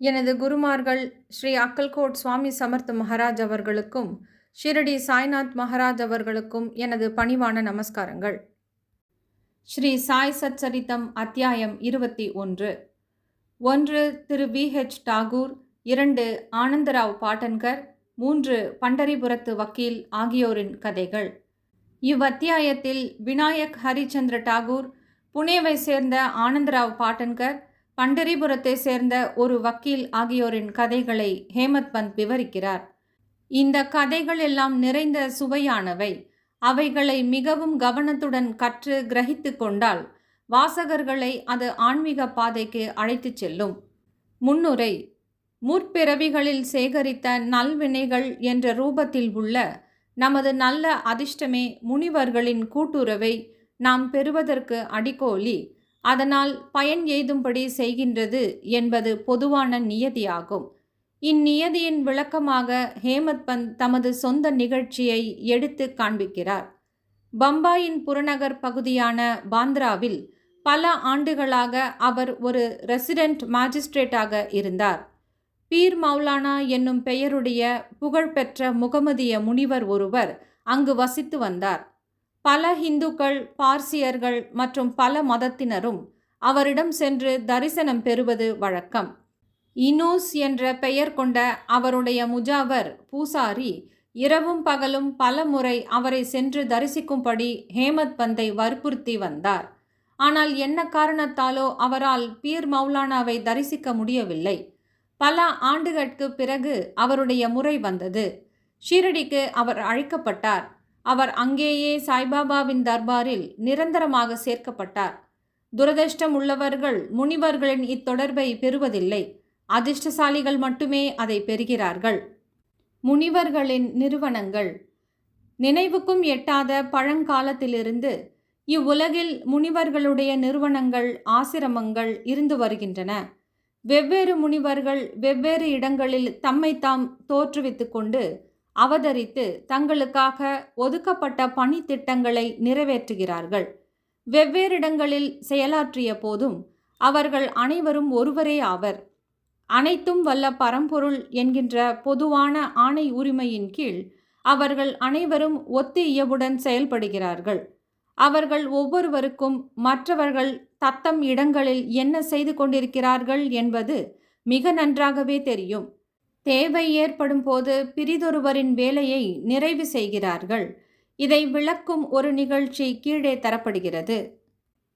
எனது குருமார்கள் ஸ்ரீ அக்கல்கோட் சுவாமி சமர்த் மகாராஜ் அவர்களுக்கும் ஷிரடி சாய்நாத் மகாராஜ் அவர்களுக்கும் எனது பணிவான நமஸ்காரங்கள். ஸ்ரீ சாய் சச்சரித்தம் அத்தியாயம் இருபத்தி ஒன்று. ஒன்று திரு வி ஹெச் டாகூர் இரண்டு ஆனந்தராவ் பாட்டன்கர் மூன்று பண்டரிபுரத்து வக்கீல் ஆகியோரின் கதைகள். இவ்வத்தியாயத்தில் விநாயக் ஹரிச்சந்திர டாகூர் புனேவை சேர்ந்த ஆனந்தராவ் பாட்டன்கர் பண்டரிபுரத்தை சேர்ந்த ஒரு வக்கீல் ஆகியோரின் கதைகளை ஹேமத் பந்த் விவரிக்கிறார். இந்த கதைகள் எல்லாம் நிறைந்த சுவையானவை. அவைகளை மிகவும் கவனத்துடன் கற்று கிரகித்து கொண்டால் வாசகர்களை அது ஆன்மீக பாதைக்கு அழைத்துச் செல்லும். முன்னுரை முற்பிறவிகளில் சேகரித்த நல்வினைகள் என்ற ரூபத்தில் உள்ள நமது நல்ல அதிர்ஷ்டமே முனிவர்களின் கூட்டுறவை நாம் பெறுவதற்கு அடிக்கோலி. அதனால் பயன் எய்தும்படி செய்கின்றது என்பது பொதுவான நியதியாகும். இந்நியதியின் விளக்கமாக ஹேமத் பந்த் தமது சொந்த நிகழ்ச்சியை எடுத்து காண்பிக்கிறார். பம்பாயின் புறநகர் பகுதியான பாந்திராவில் பல ஆண்டுகளாக அவர் ஒரு ரெசிடென்ட் மாஜிஸ்ட்ரேட்டாக இருந்தார். பீர் மௌலானா என்னும் பெயருடைய புகழ்பெற்ற முகமதிய முனிவர் ஒருவர் அங்கு வசித்து வந்தார். பல இந்துக்கள் பார்சியர்கள் மற்றும் பல மதத்தினரும் அவரிடம் சென்று தரிசனம் பெறுவது வழக்கம். இனூஸ் என்ற பெயர் கொண்ட அவருடைய முஜாவர் பூசாரி இரவும் பகலும் பல முறை அவரை சென்று தரிசிக்கும்படி ஹேமத் பந்தை வற்புறுத்தி வந்தார். ஆனால் என்ன காரணத்தாலோ அவரால் பீர் மௌலானாவை தரிசிக்க முடியவில்லை. பல ஆண்டுகளுக்கு பிறகு அவருடைய முறை வந்தது. ஷீரடிக்கு அவர் அழைக்கப்பட்டார். அவர் அங்கேயே சாய்பாபாவின் தர்பாரில் நிரந்தரமாக சேர்க்கப்பட்டார். துரதிர்ஷ்டம் உள்ளவர்கள் முனிவர்களின் இத்தொடர்பை பெறுவதில்லை. அதிர்ஷ்டசாலிகள் மட்டுமே அதை பெறுகிறார்கள். முனிவர்களின் நிறுவனங்கள். நினைவுக்கும் எட்டாத பழங்காலத்திலிருந்து இவ்வுலகில் முனிவர்களுடைய நிறுவனங்கள் ஆசிரமங்கள் இருந்து வருகின்றன. வெவ்வேறு முனிவர்கள் வெவ்வேறு இடங்களில் தம்மை தாம் தோற்றுவித்து கொண்டு அவதரித்து தங்களுக்காக ஒதுக்கப்பட்ட பணி திட்டங்களை நிறைவேற்றுகிறார்கள். வெவ்வேறு இடங்களில் செயலாற்றிய போதும் அவர்கள் அனைவரும் ஒருவரே ஆவர். அனைத்தும் வல்ல பரம்பொருள் என்கின்ற பொதுவான ஆணை உரிமையின் கீழ் அவர்கள் அனைவரும் ஒத்து இயவுடன் செயல்படுகிறார்கள். அவர்கள் ஒவ்வொருவருக்கும் மற்றவர்கள் தத்தம் இடங்களில் என்ன செய்து கொண்டிருக்கிறார்கள் என்பது மிக நன்றாகவே தெரியும். தேவை ஏற்படும் போது பிரிதொருவரின் வேலையை நிறைவு செய்கிறார்கள். இதை விளக்கும் ஒரு நிகழ்ச்சி கீழே தரப்படுகிறது.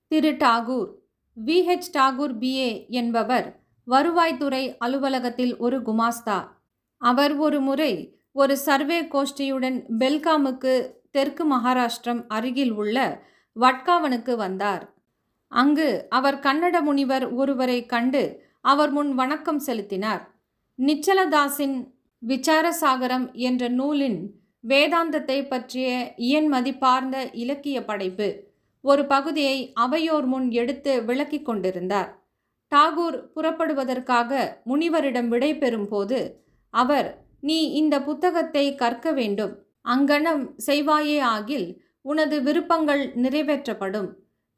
திரு. டாகூர் விஹெச் டாகூர் பிஏ என்பவர் வருவாய்த்துறை அலுவலகத்தில் ஒரு குமாஸ்தா. அவர் ஒரு முறை ஒரு சர்வே கோஷ்டியுடன் பெல்காமுக்கு தெற்கு மகாராஷ்டிரம் அருகில் உள்ள வட்காவனுக்கு வந்தார். அங்கு அவர் கன்னட முனிவர் ஒருவரை கண்டு அவர் முன் வணக்கம் செலுத்தினார். நிச்சலதாஸின் விசாரசாகரம் என்ற நூலின் வேதாந்தத்தை பற்றிய இயன் மதிப்பார்ந்த இலக்கிய படைப்பு. ஒரு பகுதியை அவையோர் முன் எடுத்து விளக்கிக் கொண்டிருந்தார். டாகூர் புறப்படுவதற்காக முனிவரிடம் விடை போது அவர் நீ இந்த புத்தகத்தை கற்க வேண்டும். அங்கனம் செய்வாயே ஆகில் உனது விருப்பங்கள் நிறைவேற்றப்படும்.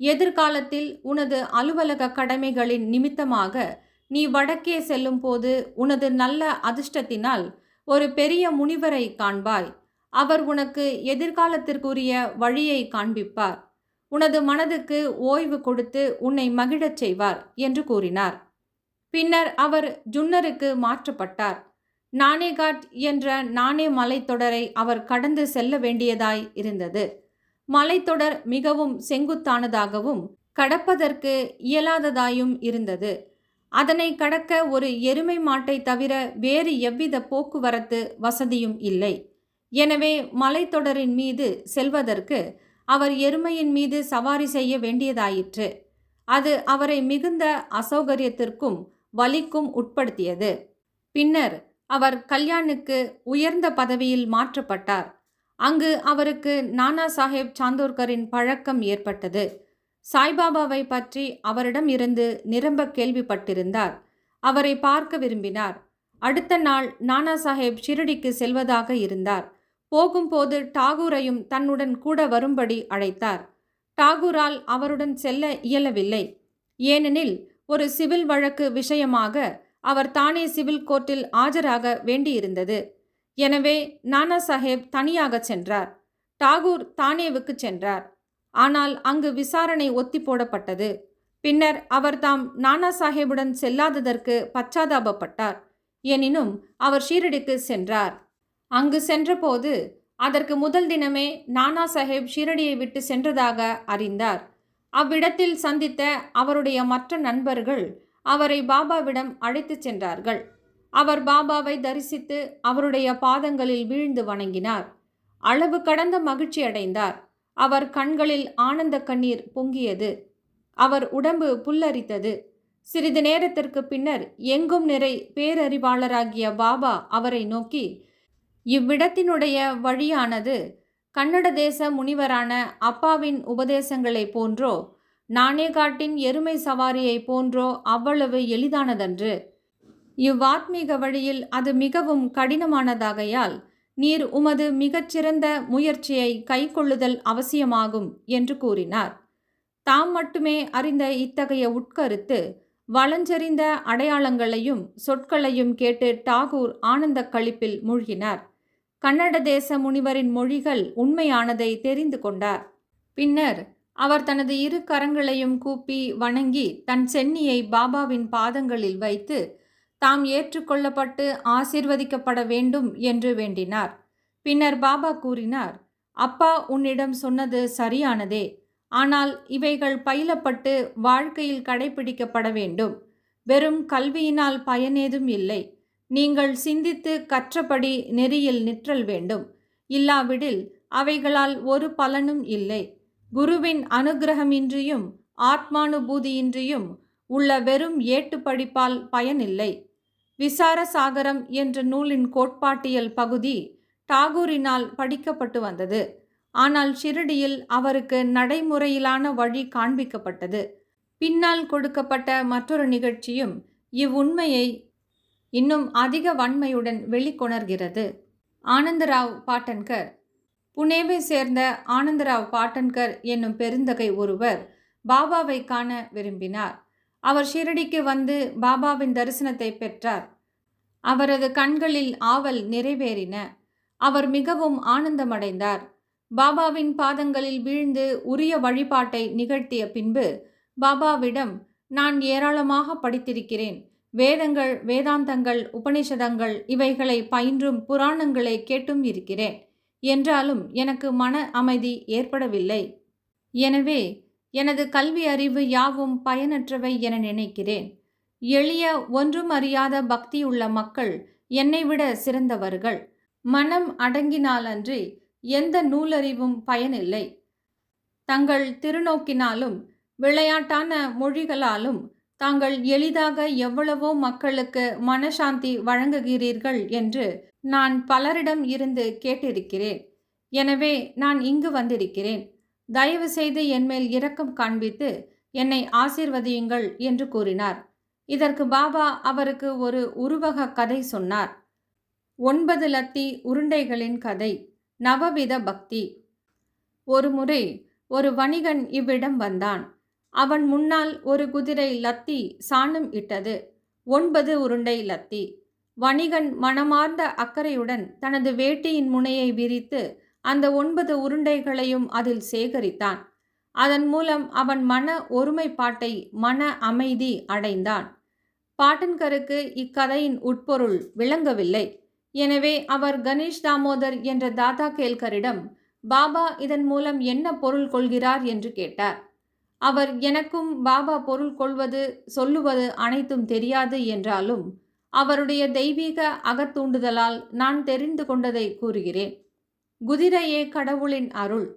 எதிர்காலத்தில் உனது அலுவலக கடமைகளின் நிமித்தமாக நீ வடக்கே செல்லும் போது உனது நல்ல அதிர்ஷ்டத்தினால் ஒரு பெரிய முனிவரை காண்பாய். அவர் உனக்கு எதிர்காலத்திற்குரிய வழியை காண்பிப்பார். உனது மனதுக்கு ஓய்வு கொடுத்து உன்னை மகிழச் செய்வார் என்று கூறினார். பின்னர் அவர் ஜுன்னருக்கு மாற்றப்பட்டார். நானேகாட் என்ற நானே மலைத்தொடரை அவர் கடந்து செல்ல வேண்டியதாய் இருந்தது. மலைத்தொடர் மிகவும் செங்குத்தானதாகவும் கடப்பதற்கு இயலாததாயும் இருந்தது. அதனை கடக்க ஒரு எருமை மாட்டை தவிர வேறு எவ்வித போக்குவரத்து வசதியும் இல்லை. எனவே மலைத்தொடரின் மீது செல்வதற்கு அவர் எருமையின் மீது சவாரி செய்ய வேண்டியதாயிற்று. அது அவரை மிகுந்த அசௌகரியத்திற்கும் வலிக்கும் உட்படுத்தியது. பின்னர் அவர் கல்யாணுக்கு உயர்ந்த பதவியில் மாற்றப்பட்டார். அங்கு அவருக்கு நானா சாஹேப் சாந்தோர்கரின் பழக்கம் ஏற்பட்டது. சாய்பாபாவை பற்றி அவரிடம் இருந்து நிரம்ப கேள்விப்பட்டிருந்தார். அவரை பார்க்க விரும்பினார். அடுத்த நாள் நானா சாஹேப் ஷிரடிக்கு செல்வதாக இருந்தார். போகும்போது டாகூரையும் தன்னுடன் கூட வரும்படி அழைத்தார். டாகூரால் அவருடன் செல்ல இயலவில்லை. ஏனெனில் ஒரு சிவில் வழக்கு விஷயமாக அவர் தானே சிவில் கோர்ட்டில் ஆஜராக வேண்டியிருந்தது. எனவே நானா சாஹேப் தனியாக சென்றார். டாகூர் தானேவுக்கு சென்றார். ஆனால் அங்கு விசாரணை ஒத்தி போடப்பட்டது. பின்னர் அவர் தாம் நானா சாஹேபுடன் செல்லாததற்கு பச்சாதாபப்பட்டார். எனினும் அவர் ஷீரடிக்கு சென்றார். அங்கு சென்றபோது அதற்கு முதல் தினமே நானா சாஹேப் ஷீரடியை விட்டு சென்றதாக அறிந்தார். அவ்விடத்தில் சந்தித்த அவருடைய மற்ற நண்பர்கள் அவரை பாபாவிடம் அழைத்துச் சென்றார்கள். அவர் பாபாவை தரிசித்து அவருடைய பாதங்களில் வீழ்ந்து வணங்கினார். அளவு கடந்த மகிழ்ச்சி அடைந்தார் அவர் கண்களில் ஆனந்த கண்ணீர் பொங்கியது. அவர் உடம்பு புல்லரித்தது. சிறிது நேரத்திற்கு பின்னர் எங்கும் நிறை பேரறிவாளராகிய பாபா அவரை நோக்கி இவ்விடத்தினுடைய வழியானது கன்னட தேச முனிவரான அப்பாவின் உபதேசங்களைப் போன்றோ நாணேகாட்டின் எருமை சவாரியைப் போன்றோ அவ்வளவு எளிதானதன்று. இவ்வாத்மீக வழியில் அது மிகவும் கடினமானதாகையால் நீர் உமது மிகச்சிறந்த முயற்சியை கைக்கொள்ளுதல் அவசியமாகும் என்று கூறினார். தாம் மட்டுமே அறிந்த இத்தகைய உட்கருத்து வளஞ்செறிந்த அடையாளங்களையும் சொற்களையும் கேட்டு டாகூர் ஆனந்த கழிப்பில் மூழ்கினார். கன்னட தேச முனிவரின் மொழிகள் உண்மையானதை தெரிந்து கொண்டார். பின்னர் அவர் தனது இரு கரங்களையும் கூப்பி வணங்கி தன் சென்னியை பாபாவின் பாதங்களில் வைத்து தாம் ஏற்றுக்கொள்ளப்பட்டு ஆசிர்வதிக்கப்பட வேண்டும் என்று வேண்டினார். பின்னர் பாபா கூறினார் அப்பா உன்னிடம் சொன்னது சரியானதே. ஆனால் இவைகள் பயிலப்பட்டு வாழ்க்கையில் கடைபிடிக்கப்பட வேண்டும். வெறும் கல்வியினால் பயனேதும் இல்லை. நீங்கள் சிந்தித்து கற்றபடி நெறியில் நிற்றல் வேண்டும். இல்லாவிடில் அவைகளால் ஒரு பலனும் இல்லை. குருவின் அனுகிரகமின்றியும் ஆத்மானுபூதியின்றியும் உள்ள வெறும் ஏட்டு படிப்பால் பயனில்லை. விசார சாகரம் என்ற நூலின் கோட்பாட்டியல் பகுதி டாகூரினால் படிக்கப்பட்டு வந்தது. ஆனால் ஷிரடியில் அவருக்கு நடைமுறையிலான வழி காண்பிக்கப்பட்டது. பின்னால் கொடுக்கப்பட்ட மற்றொரு நிகழ்ச்சியும் இவ்வுண்மையை இன்னும் அதிக வன்மையுடன் வெளிக்கொணர்கிறது. ஆனந்தராவ் பாட்டன்கர். புனேவை சேர்ந்த ஆனந்தராவ் பாட்டன்கர் என்னும் பெருந்தகை ஒருவர் பாபாவை காண விரும்பினார். அவர் ஷிரடிக்கு வந்து பாபாவின் தரிசனத்தை பெற்றார். அவரது கண்களில் ஆவல் நிறைவேறின. அவர் மிகவும் ஆனந்தமடைந்தார். பாபாவின் பாதங்களில் வீழ்ந்து உரிய வழிபாட்டை நிகழ்த்திய பின்பு பாபாவிடம் நான் ஏராளமாக படித்திருக்கிறேன். வேதங்கள் வேதாந்தங்கள் உபனிஷதங்கள் இவைகளை பயின்றும் புராணங்களை கேட்டும் இருக்கிறேன். என்றாலும் எனக்கு மன அமைதி ஏற்படவில்லை. எனவே எனது கல்வி அறிவு யாவும் பயனற்றவை என நினைக்கிறேன். எளிய ஒன்றும் அறியாத பக்தியுள்ள மக்கள் என்னை விட சிறந்தவர்கள். மனம் அடங்கினாலன்றி எந்த நூலறிவும் பயனில்லை. தங்கள் திருநோக்கினாலும் விளையாட்டான மொழிகளாலும் தாங்கள் எளிதாக எவ்வளவோ மக்களுக்கு மனசாந்தி வழங்குகிறீர்கள் என்று நான் பலரிடம் இருந்து கேட்டிருக்கிறேன். எனவே நான் இங்கு வந்திருக்கிறேன். தயவு செய்து என்மேல் இரக்கம் காண்பித்து என்னை ஆசீர்வதியுங்கள் என்று கூறினார். இதற்கு பாபா அவருக்கு ஒரு உருவக கதை சொன்னார். ஒன்பது லத்தி உருண்டைகளின் கதை நவவித பக்தி. ஒருமுறை ஒரு வணிகன் இவ்விடம் வந்தான். அவன் முன்னால் ஒரு குதிரை லத்தி சாணம் இட்டது. ஒன்பது உருண்டை லத்தி. வணிகன் மனமார்ந்த அக்கறையுடன் தனது வேட்டியின் முனையை விரித்து அந்த ஒன்பது உருண்டைகளையும் அதில் சேகரித்தான். அதன் மூலம் அவன் மன ஒருமைப்பாட்டை மன அமைதி அடைந்தான். பாட்டன்கருக்கு இக்கதையின் உட்பொருள் விளங்கவில்லை. எனவே அவர் கணேஷ் தாமோதர் என்ற தாதா கேல்கரிடம் பாபா இதன் மூலம் என்ன பொருள் கொள்கிறார்? என்று கேட்டார். அவர் எனக்கும் பாபா பொருள் கொள்வது சொல்லுவது அனைத்தும் தெரியாது என்றாலும் அவருடைய தெய்வீக அகத்தூண்டுதலால் நான் தெரிந்து கொண்டதை கூறுகிறேன். குதிரையே கடவுளின் அருள்.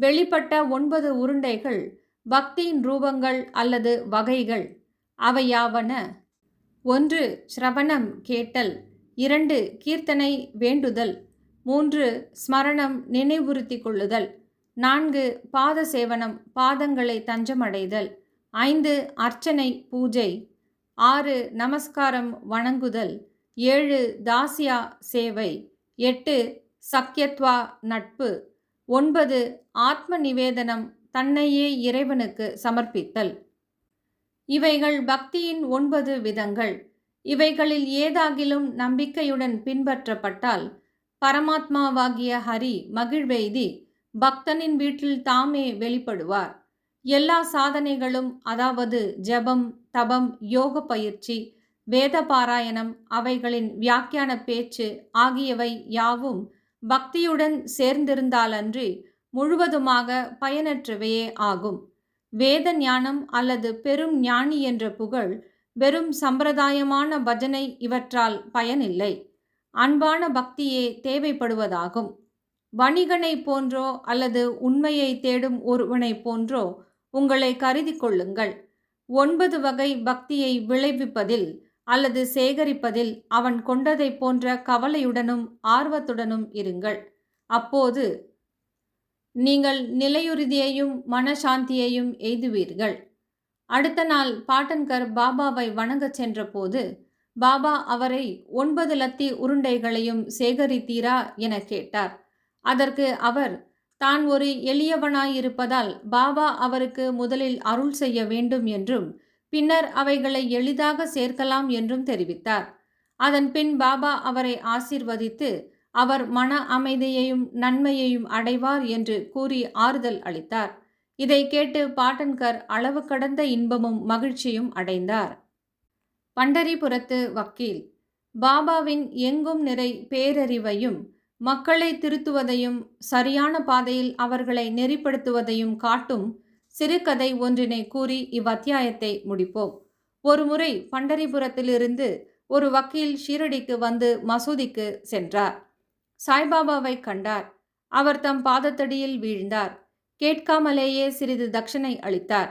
வெளிப்பட்ட ஒன்பது உருண்டைகள் பக்தியின் ரூபங்கள் அல்லது வகைகள். அவையாவன ஒன்று ஸ்ரவணம் கேட்டல். இரண்டு கீர்த்தனை வேண்டுதல். மூன்று ஸ்மரணம் நினைவுறுத்தி கொள்ளுதல். நான்கு பாத சேவனம் பாதங்களை தஞ்சமடைதல். ஐந்து அர்ச்சனை பூஜை. ஆறு நமஸ்காரம் வணங்குதல். ஏழு தாசியா சேவை. எட்டு சக்கியத்வா நட்பு. ஒன்பது ஆத்ம நிவேதனம் தன்னையே இறைவனுக்கு சமர்ப்பித்தல். இவைகள் பக்தியின் ஒன்பது விதங்கள். இவைகளில் ஏதாகிலும் நம்பிக்கையுடன் பின்பற்றப்பட்டால் பரமாத்மாவாகிய ஹரி மகிழ்வெய்தி பக்தனின் வீட்டில் தாமே வெளிப்படுவார். எல்லா சாதனைகளும் அதாவது ஜெபம் தபம் யோக பயிற்சி வேத பாராயணம் அவைகளின் வியாக்கியான பேச்சு ஆகியவை யாவும் பக்தியுடன் சேர்ந்திருந்தாலன்றி முழுவதுமாக பயனற்றவையே ஆகும். வேத ஞானம் அல்லது பெரும் ஞானி என்ற புகழ் வெறும் சம்பிரதாயமான பஜனை இவற்றால் பயனில்லை. அன்பான பக்தியே தேவைப்படுவதாகும். வணிகனை போன்றோ அல்லது உண்மையை தேடும் ஒருவனை போன்றோ உங்களை கருதி கொள்ளுங்கள். ஒன்பது வகை பக்தியை விளைவிப்பதில் அல்லது சேகரிப்பதில் அவன் கொண்டதை போன்ற கவலையுடனும் ஆர்வத்துடனும் இருங்கள். அப்போது நீங்கள் நிலையுறுதியையும் மனசாந்தியையும் எய்துவீர்கள். அடுத்த நாள் பாட்டன்கர் பாபாவை வணங்கச் சென்றபோது பாபா அவரை ஒன்பது லத்தி உருண்டைகளையும் சேகரித்தீரா? என கேட்டார். அதற்கு அவர் தான் ஒரு எளியவனாயிருப்பதால் பாபா அவருக்கு முதலில் அருள் செய்ய வேண்டும் என்றும் பின்னர் அவைகளை எளிதாக சேர்க்கலாம் என்றும் தெரிவித்தார். அதன் பின் பாபா அவரை ஆசிர்வதித்து அவர் மன அமைதியையும் நன்மையையும் அடைவார் என்று கூறி ஆறுதல் அளித்தார். இதை கேட்டு பாட்டன்கர் அளவு கடந்த இன்பமும் மகிழ்ச்சியும் அடைந்தார். பண்டரிபுரத்து வக்கீல். பாபாவின் எங்கும் நிறை பேரறிவையும் மக்களை திருத்துவதையும் சரியான பாதையில் அவர்களை நெறிப்படுத்துவதையும் காட்டும் சிறுகதை ஒன்றினை கூறி இவ்வத்தியாயத்தை முடிப்போம். ஒருமுறை பண்டரிபுரத்திலிருந்து ஒரு வக்கீல் ஷீரடிக்கு வந்து மசூதிக்கு சென்றார். சாய்பாபாவை கண்டார். அவர் தம் பாதத்தடியில் வீழ்ந்தார். கேட்காமலேயே சிறிது தட்சணை அளித்தார்.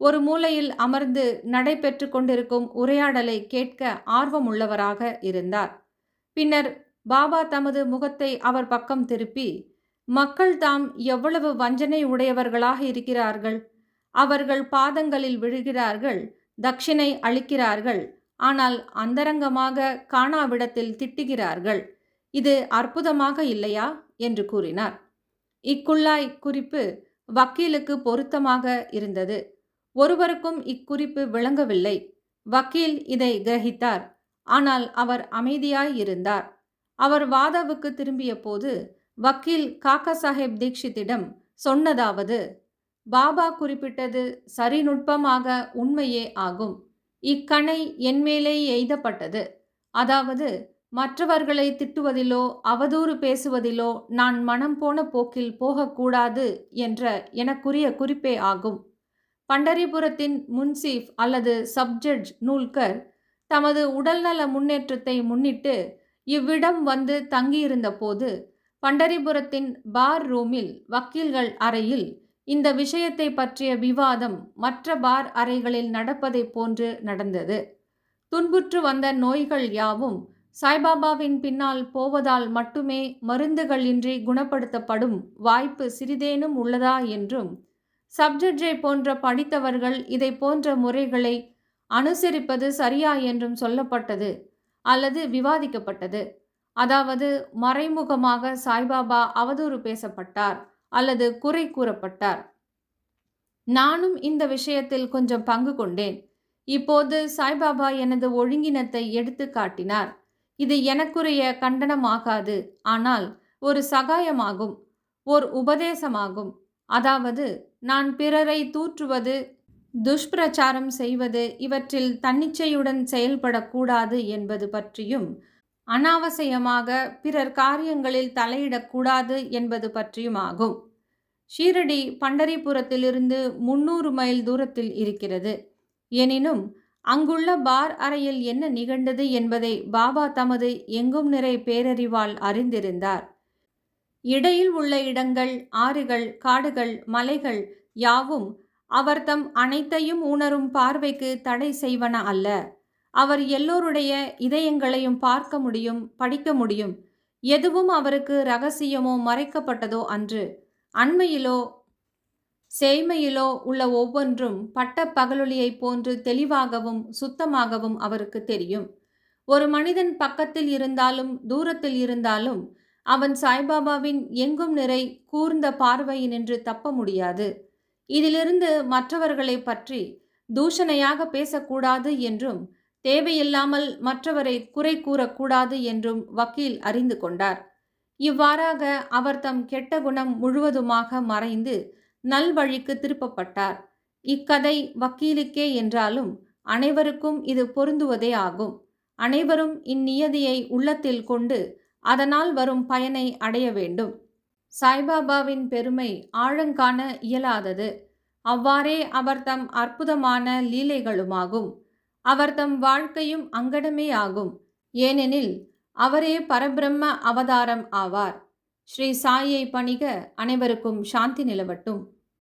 ஒரு மூலையில் அமர்ந்து நடைபெற்று கொண்டிருக்கும் உரையாடலை கேட்க ஆர்வமுள்ளவராக இருந்தார். பின்னர் பாபா தமது முகத்தை அவர் பக்கம் திருப்பி மக்கள் தாம் எவ்வளவு வஞ்சனை உடையவர்களாக இருக்கிறார்கள். அவர்கள் பாதங்களில் விழுகிறார்கள் தட்சிணை அளிக்கிறார்கள் ஆனால் அந்தரங்கமாக காணாவிடத்தில் திட்டுகிறார்கள். இது அற்புதமாக இல்லையா? என்று கூறினார். இக்குள்ளாய் குறிப்பு வக்கீலுக்கு பொருத்தமாக இருந்தது. ஒருவருக்கும் இக்குறிப்பு விளங்கவில்லை. வக்கீல் இதை கிரகித்தார். ஆனால் அவர் அமைதியாய் இருந்தார். அவர் வாதாவுக்கு திரும்பிய போது வக்கீல் காக்கா சாஹேப் தீக்ஷித்திடம் சொன்னதாவது பாபா குறிப்பிட்டது சரிநுட்பமாக உண்மையே ஆகும். இக்கணை என்மேலே எய்தப்பட்டது. அதாவது மற்றவர்களை திட்டுவதிலோ அவதூறு பேசுவதிலோ நான் மனம் போன போக்கில் போகக்கூடாது என்ற எனக்குரிய குறிப்பே ஆகும். பண்டரிபுரத்தின் முன்சீஃப் அல்லது சப்ஜட்ஜ் நூல்கர் தமது உடல்நல முன்னேற்றத்தை முன்னிட்டு இவ்விடம் வந்து தங்கியிருந்த போது பண்டரிபுரத்தின் பார் ரூமில் வக்கீல்கள் அறையில் இந்த விஷயத்தை பற்றிய விவாதம் மற்ற பார் அறைகளில் நடப்பதைப் போன்று நடந்தது. துன்புற்று வந்த நோய்கள் யாவும் சாய்பாபாவின் பின்னால் போவதால் மட்டுமே மருந்துகளின்றி குணப்படுத்தப்படும் வாய்ப்பு சிறிதேனும் உள்ளதா என்றும் சப்ஜட்ஜை போன்ற படித்தவர்கள் இதை போன்ற முறைகளை அனுசரிப்பது சரியா என்றும் சொல்லப்பட்டது அல்லது விவாதிக்கப்பட்டது. அதாவது மறைமுகமாக சாய்பாபா அவதூறு பேசப்பட்டார் அல்லது குறை கூறப்பட்டார். நானும் இந்த விஷயத்தில் கொஞ்சம் பங்கு கொண்டேன். இப்போது சாய்பாபா எனது ஒழுங்கினத்தை எடுத்து காட்டினார். இது எனக்குரிய கண்டனமாகாது. ஆனால் ஒரு சகாயமாகும். ஓர் உபதேசமாகும். அதாவது நான் பிறரை தூற்றுவது துஷ்பிரச்சாரம் செய்வது இவற்றில் தன்னிச்சையுடன் செயல்படக்கூடாது என்பது பற்றியும் அனாவசியமாக பிறர் காரியங்களில் தலையிடக்கூடாது என்பது பற்றியும் ஆகும் ஷீரடி பண்டரிபுரத்திலிருந்து முன்னூறு மைல் தூரத்தில் இருக்கிறது. எனினும் அங்குள்ள பார் அறையில் என்ன நிகழ்ந்தது என்பதை பாபா தமது எங்கும் நிறை பேரறிவால் அறிந்திருந்தார். இடையில் உள்ள இடங்கள் ஆறுகள் காடுகள் மலைகள் யாவும் அவர் தம் அனைத்தையும் உணரும் பார்வைக்கு தடை செய்வன அல்ல. அவர் எல்லோருடைய இதயங்களையும் பார்க்க முடியும் படிக்க முடியும். எதுவும் அவருக்கு ரகசியமோ மறைக்கப்பட்டதோ அன்று. அண்மையிலோ சேய்மையிலோ உள்ள ஒவ்வொன்றும் பட்ட பகலொளியைப் போன்று தெளிவாகவும் சுத்தமாகவும் அவருக்கு தெரியும். ஒரு மனிதன் பக்கத்தில் இருந்தாலும் தூரத்தில் இருந்தாலும் அவன் சாய்பாபாவின் எங்கும் நிறை கூர்ந்த பார்வையினின்று தப்ப முடியாது. இதிலிருந்து மற்றவர்களை பற்றி தூஷணையாக பேசக்கூடாது என்றும் தேவையில்லாமல் மற்றவரை குறை கூறக்கூடாது என்றும் வக்கீல் அறிந்து கொண்டார். இவ்வாறாக அவர் தம் கெட்ட குணம் முழுவதுமாக மறைந்து நல்வழிக்கு திருப்பப்பட்டார். இக்கதை வக்கீலுக்கே என்றாலும் அனைவருக்கும் இது பொருந்துவதே ஆகும். அனைவரும் இந்நியதியை உள்ளத்தில் கொண்டு அதனால் வரும் பயனை அடைய வேண்டும். சாய்பாபாவின் பெருமை ஆழங்காண இயலாதது. அவ்வாறே அவர் தம் அற்புதமான லீலைகளுமாகும். அவர் தம் வாழ்க்கையும் அங்கடமே ஆகும் ஏனெனில் அவரே பரபிரம்ம அவதாரம் ஆவார். ஸ்ரீ சாயை பணிக அனைவருக்கும் சாந்தி நிலவட்டும்.